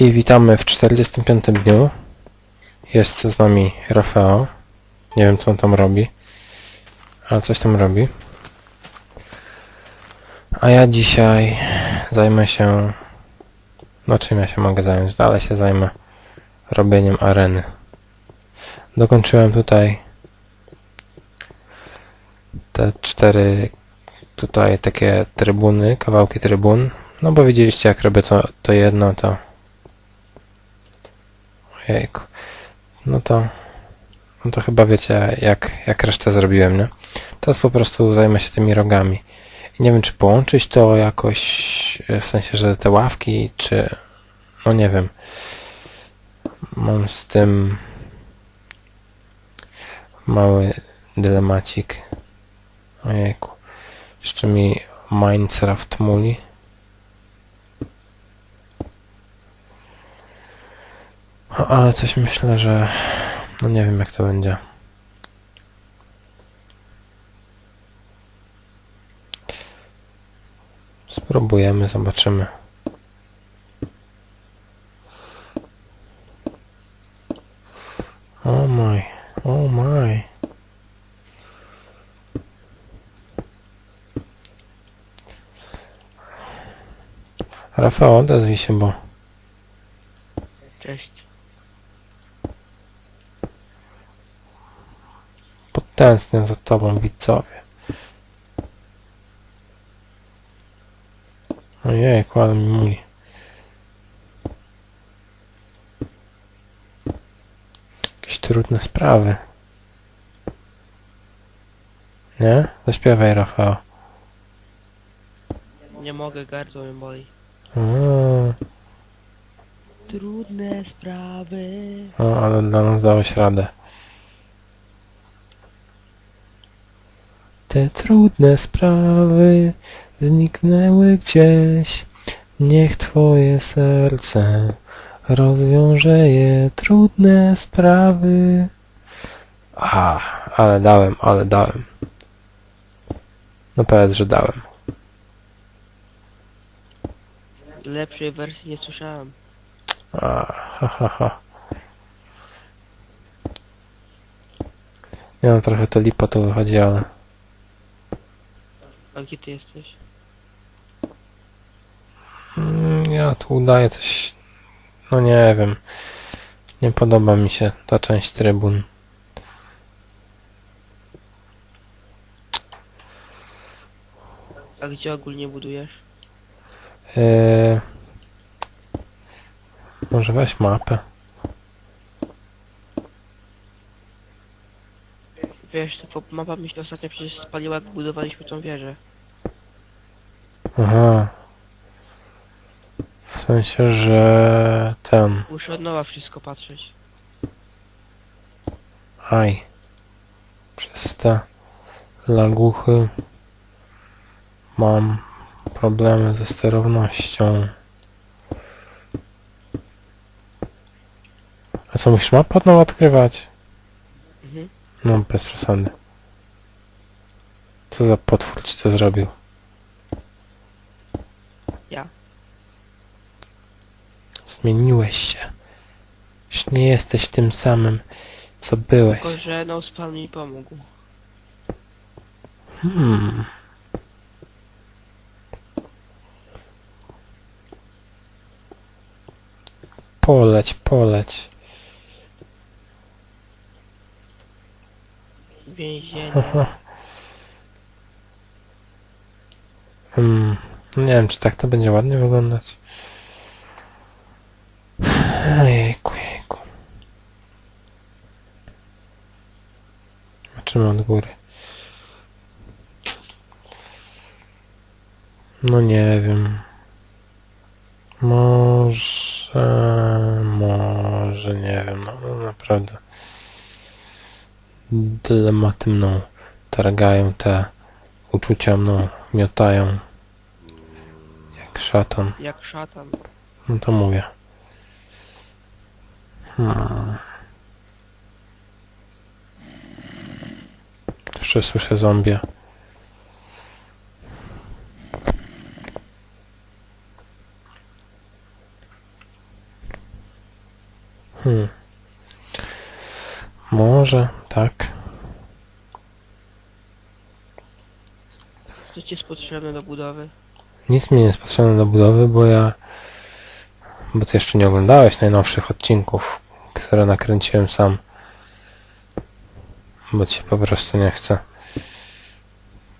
I witamy w 45 dniu. Jest z nami Rafał. Nie wiem co on tam robi. Ale coś tam robi. A ja dzisiaj zajmę się... No czym ja się mogę zająć? Dalej się zajmę robieniem areny. Dokończyłem tutaj te cztery tutaj takie trybuny, kawałki trybun. No bo widzieliście jak robię to, to jedno, to... Ojejku. No to... No to chyba wiecie jak, jak resztę zrobiłem, nie? Teraz po prostu zajmę się tymi rogami. I nie wiem czy połączyć to jakoś, w sensie, że te ławki, czy... No nie wiem. Mam z tym mały dylemacik. Ojejku. Jeszcze mi Minecraft muli. Ale coś myślę, że... No nie wiem jak to będzie. Spróbujemy, zobaczymy. Oh my, oh my. Rafał, odezwij się, bo... Cześć. Potęsknię za tobą, widzowie. Ojejku, ale mi muli. Jakieś trudne sprawy. Nie? Zaśpiewaj, Rafał. Nie mogę, gardło mnie boli. Mm, Trudne sprawy. O, ale dla nas dałeś radę. Te trudne sprawy zniknęły gdzieś. Niech twoje serce rozwiąże je trudne sprawy. A, ale dałem, ale dałem. No powiedz, że dałem. Lepszej wersji nie słyszałem. A, ha, ha, ha. Nie no, trochę to lipa tu wychodzi, ale... Gdzie ty jesteś? Mm, Ja tu udaję coś... No nie wiem. Nie podoba mi się ta część trybun. A gdzie ogólnie budujesz? Eee... Może weź mapę. Wiesz, to po- mapa mi się ostatnio przecież spaliła, jak budowaliśmy tą wieżę. Aha. W sensie, że... Ten... Muszę od nowa wszystko patrzeć. Aj. Przez te laguchy mam problemy ze sterownością. A co, musisz mapę od nowa odkrywać? Mhm. No, bez przesady. Co za potwór ci to zrobił? Ja. Zmieniłeś się. Już nie jesteś tym samym, co byłeś. Tylko, że no spal mi pomógł. Hmm. Poleć, poleć. Więzienie. Hmm. Nie wiem, czy tak to będzie ładnie wyglądać. Ojejku, jejku. Zobaczymy od góry. No nie wiem. Może... Może, nie wiem. No, no naprawdę. Dylematy mną targają te uczucia mną, miotają. Jak szatan. Jak szatan. No to mówię. Hmm. Jeszcze słyszę zombie. Hmm. Może, tak. Co ci jest potrzebne do budowy? Nic mi nie jest potrzebne do budowy, bo ja... Bo ty jeszcze nie oglądałeś najnowszych odcinków, które nakręciłem sam. Bo ci po prostu nie chcę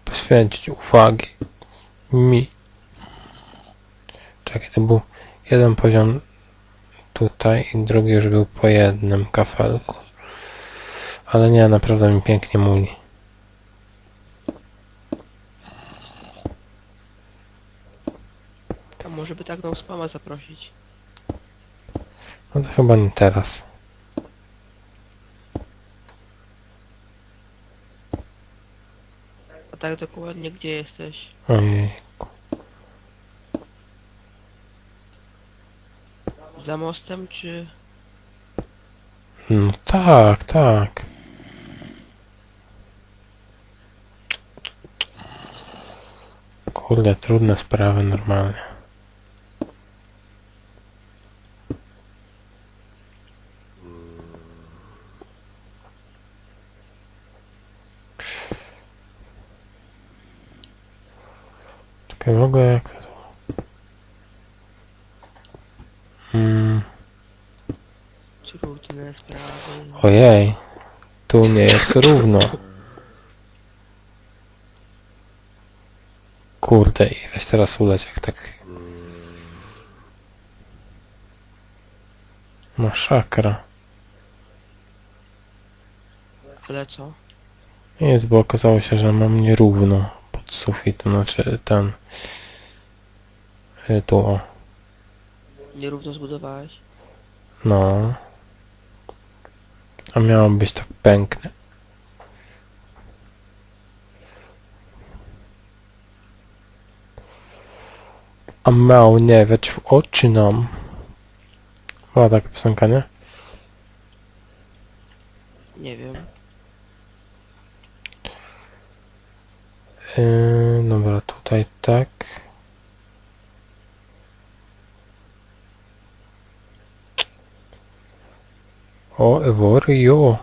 poświęcić uwagi mi. Czekaj, to był jeden poziom tutaj i drugi już był po jednym kafelku. Ale nie, naprawdę mi pięknie muli. A może by tak tą spama zaprosić? No to chyba nie teraz. A tak dokładnie gdzie jesteś? Ojej. Za mostem czy... No tak, tak. Kurde, trudne sprawy normalnie. Czekaj, w ogóle jak to... Mm. Trudne sprawy. Ojej, tu nie jest równo. Kurde, i weź teraz uleć jak tak... Masakra. Ale co? Jest, bo okazało się, że mam nierówno pod sufitem, znaczy ten... y, Tu o, Nierówno zbudowałeś? no. A miało być tak pękne. A miał nie wieć w oczy nam. Była taka piosenka, nie? Nie wiem. Yy, dobra, tutaj tak. O, Eworio.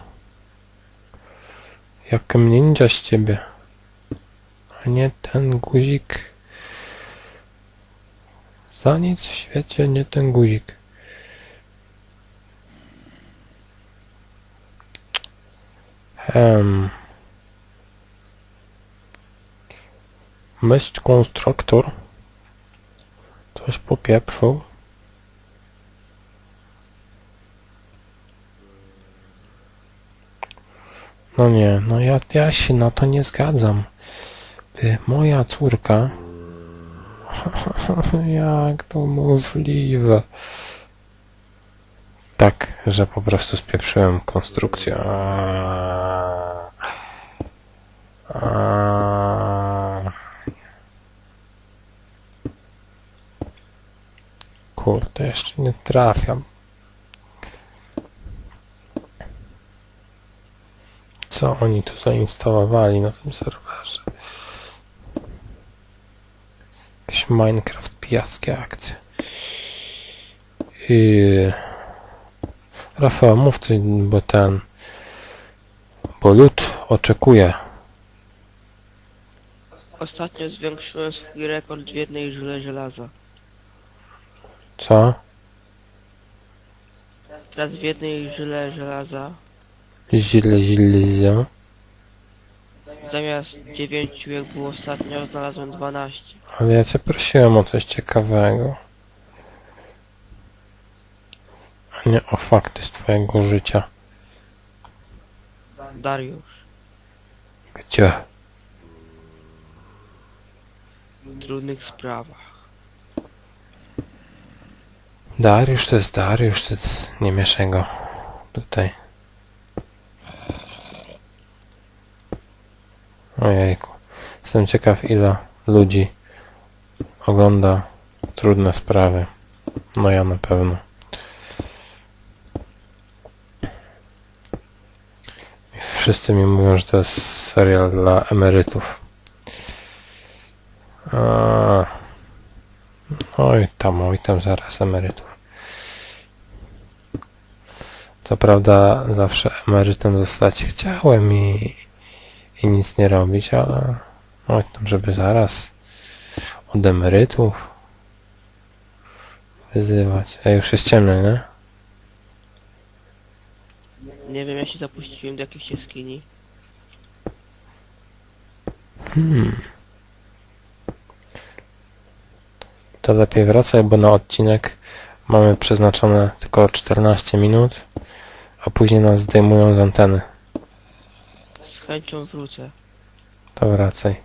Jak ninja z ciebie. A nie ten guzik. Za nic w świecie nie ten guzik. Hem. Myśl konstruktor. Coś popieprzył. No nie, no ja, ja się na to nie zgadzam. Ty, moja córka. Jak to możliwe? Tak, że po prostu spieprzyłem konstrukcję. Aaaa. Aaaa. Kurde, jeszcze nie trafiam. Co oni tu zainstalowali na tym serwerze? Jakiś Minecraft pijackie akcje. I... Rafał, mów coś, bo ten... Bo lud oczekuje. Ostatnio zwiększyłem swój rekord w jednej żyle żelaza. Co? Teraz w jednej żyle żelaza Źle, źle, źle. zamiast 9 jak było ostatnio znalazłem 12. Ale ja cię prosiłem o coś ciekawego. A nie o fakty z twojego życia. Dariusz, Gdzie? w trudnych sprawach. Dariusz to jest Dariusz, to jest... nie mieszaj go tutaj. Ojejku. Jestem ciekaw ile ludzi ogląda trudne sprawy. No ja na pewno. Wszyscy mi mówią, że to jest serial dla emerytów. A. Tam, oj tam zaraz emerytów. Co prawda zawsze emerytem zostać chciałem i, i nic nie robić, ale oj tam, żeby zaraz od emerytów wyzywać. A już jest ciemno, nie? Nie wiem, ja się zapuściłem do jakiejś jaskini. To lepiej wracaj, bo na odcinek mamy przeznaczone tylko 14 minut, a później nas zdejmują z anteny. Z chęcią wrócę. To wracaj.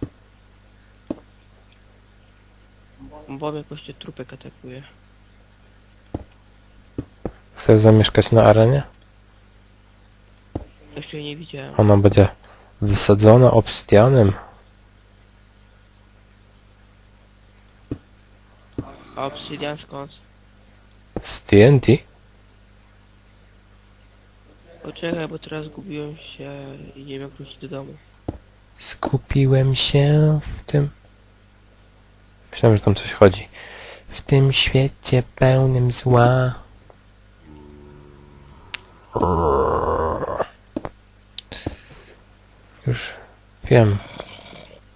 Bo mnie jakoś trupek atakuje. Chcesz zamieszkać na arenie? Jeszcze jej nie widziałem. Ona będzie wysadzona obsydianem. A obsydian skąd? Z TNT? Poczekaj, bo teraz zgubiłem się i nie wiem jak wrócić do domu. Skupiłem się w tym... Myślałem, że tam coś chodzi. W tym świecie pełnym zła. Już wiem,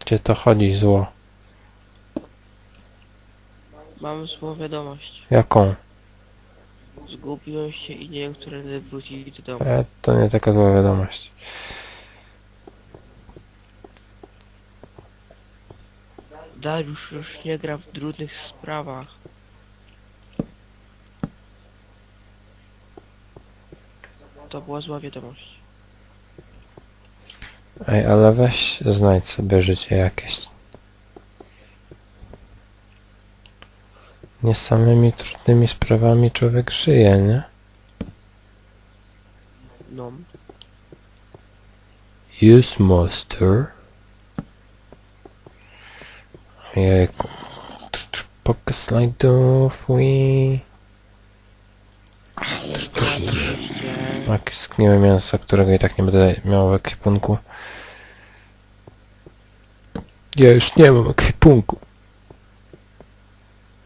gdzie to chodzi zło. Mam złą wiadomość. Jaką? Zgubiłem się i nie wiem, którędy wrócić do domu. E, to nie taka zła wiadomość. Dariusz już nie gra w trudnych sprawach. To była zła wiadomość. Ej, ale weź znajdź sobie życie jakieś. Nie samymi trudnymi sprawami człowiek żyje, nie? No. Use monster. Ojejku. Tr- tr- Pokaz slajdów, ui. Trz, trz, trz. Jakieś skniłe mięso, którego i tak nie będę miał w ekwipunku. Ja już nie mam ekwipunku.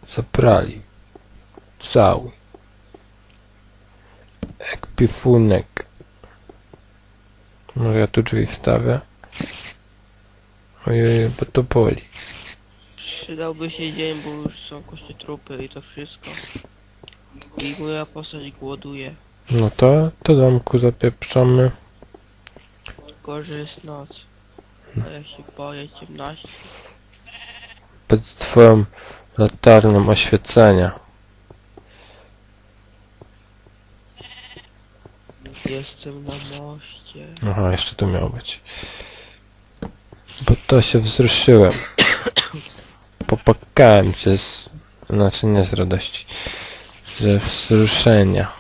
Zabrali. Cały. Ekwipunek. Może ja tu drzwi wstawię? Ojej, bo to boli. Przydałby się dzień, bo już są kościotrupy i to wszystko. I moja postać głoduje. No to do domku zapieprzamy. Że jest noc. A ja się boję ciemności. Pod twoją latarną oświecenia. Jestem na moście. Aha, jeszcze tu miał być. Bo to się wzruszyłem. Popakałem się z... Znaczy nie z radości. Ze wzruszenia.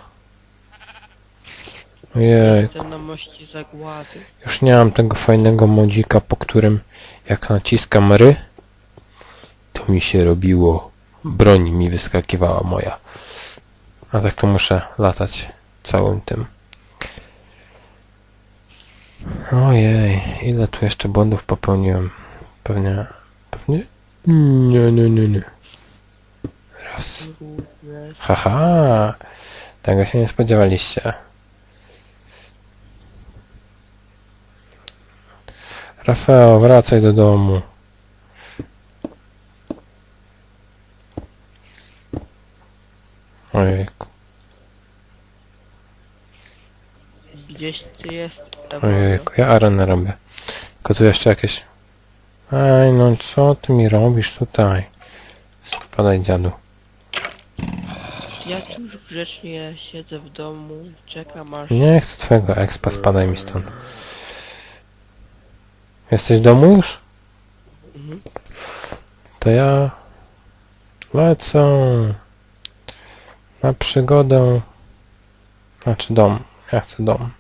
Ojej, Jestem na moście zagłady. już nie mam tego fajnego modzika, po którym jak naciskam ry, mi się robiło... Broń mi wyskakiwała moja. A tak to muszę latać całym tym. Ojej, ile tu jeszcze błędów popełniłem? Pewnie... Pewnie? Nie, nie, nie, nie. Raz. Haha! Tego się nie spodziewaliście. Rafał, wracaj do domu. Ojejku, Gdzieś ty jest ojejku, ja arenę robię. Tylko tu jeszcze jakieś... Ej, no co ty mi robisz tutaj? Spadaj dziadu. Ja tu już grzecznie siedzę w domu, czekam aż... Nie chcę twojego expa, spadaj mi stąd. Jesteś w domu już? Mhm. To ja lecę na przygodę. Znaczy dom. Ja chcę dom.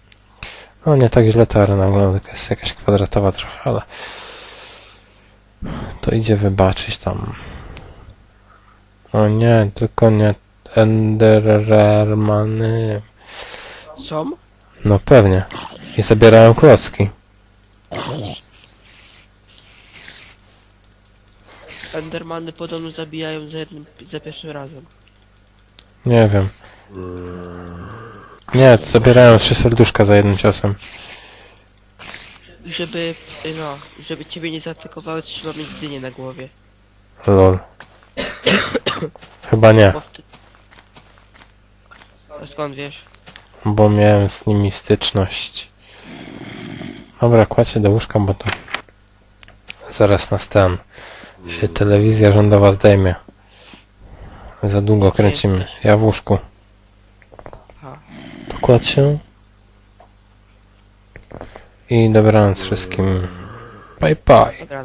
No nie tak źle ta arena wygląda, jest jakaś kwadratowa trochę, ale to idzie wybaczyć tam. O nie, tylko nie Endermany. Są? No pewnie. I zabierają klocki. Endermany podobno zabijają za jednym, za pierwszym razem. Nie wiem. Nie, zabierają trzy serduszka za jednym ciosem. Żeby, no, żeby ciebie nie zaatakowały, trzeba mieć dynię na głowie. Lol. Chyba nie, Bo. A skąd wiesz? bo miałem z nimi styczność. Dobra, kładź się do łóżka, bo to zaraz nas ten y, telewizja rządowa zdejmie. Za długo kręcimy. Ja w łóżku. To kładź się. I dobranoc wszystkim. Bye bye.